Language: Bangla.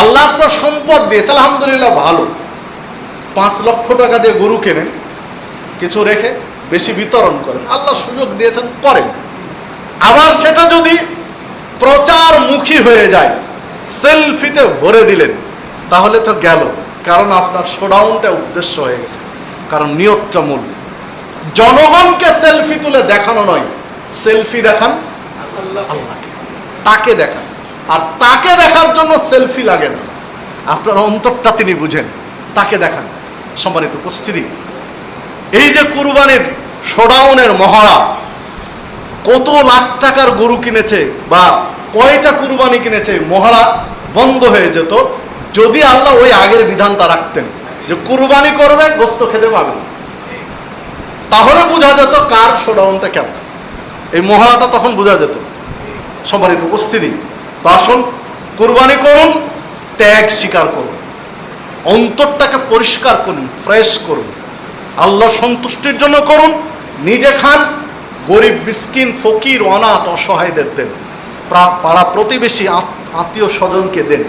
আল্লাহ আপনার সম্পদ দিয়েছে, আলহামদুলিল্লাহ ভালো। পাঁচ লক্ষ টাকা দিয়ে গরু কেনেন, কিছু রেখে বেশি বিতরণ করেন, আল্লাহ সুযোগ দিয়েছেন, করেন। আবার সেটা যদি প্রচারমুখী হয়ে যায়, সেলফিতে ভরে দিলেন, তাহলে তো গেল। কারণ আপনার শোডাউনটা উদ্দেশ্য হয়ে গেছে, কারণ নিয়তটা মূল। জনগণকে সেলফি তুলে দেখানো নয়, সেলফি দেখান আল্লাহকে, তাকে দেখান। আর তাকে দেখার জন্য সেলফি লাগে না। আপনার অন্তরটা তিনি বুঝেন, তাকে দেখান। সম্মানিত উপস্থিতি, এই যে কুরবানির শোডাউনের মহড়া, কত লাখ টাকার গরু কিনেছে বা কয়টা কুরবানি কিনেছে মহড়া বন্ধ হয়ে যেত। যদি আল্লাহ ওই আগের বিধানটা রাখতেন, যে কুরবানি করবে, গোস্ত খেতে পাবে। তাহলে বোঝা যেত কার শোডাউনটা কেমন। এই মহড়াটা তখন বোঝা যেত। সম্মানিত উপস্থিতি তো কোরবানি করুন, ত্যাগ স্বীকার করুন। অন্তরটাকে পরিষ্কার করুন ফ্রেশ করুন। আল্লাহ সন্তুষ্টির জন্য করুন, নিজে খান, গরিব, মিসকিন, ফকির, অনাথ, অসহায়দের দেন। পাড়া প্রতিবেশী, আত- আত্মীয় স্বজনকে দেন।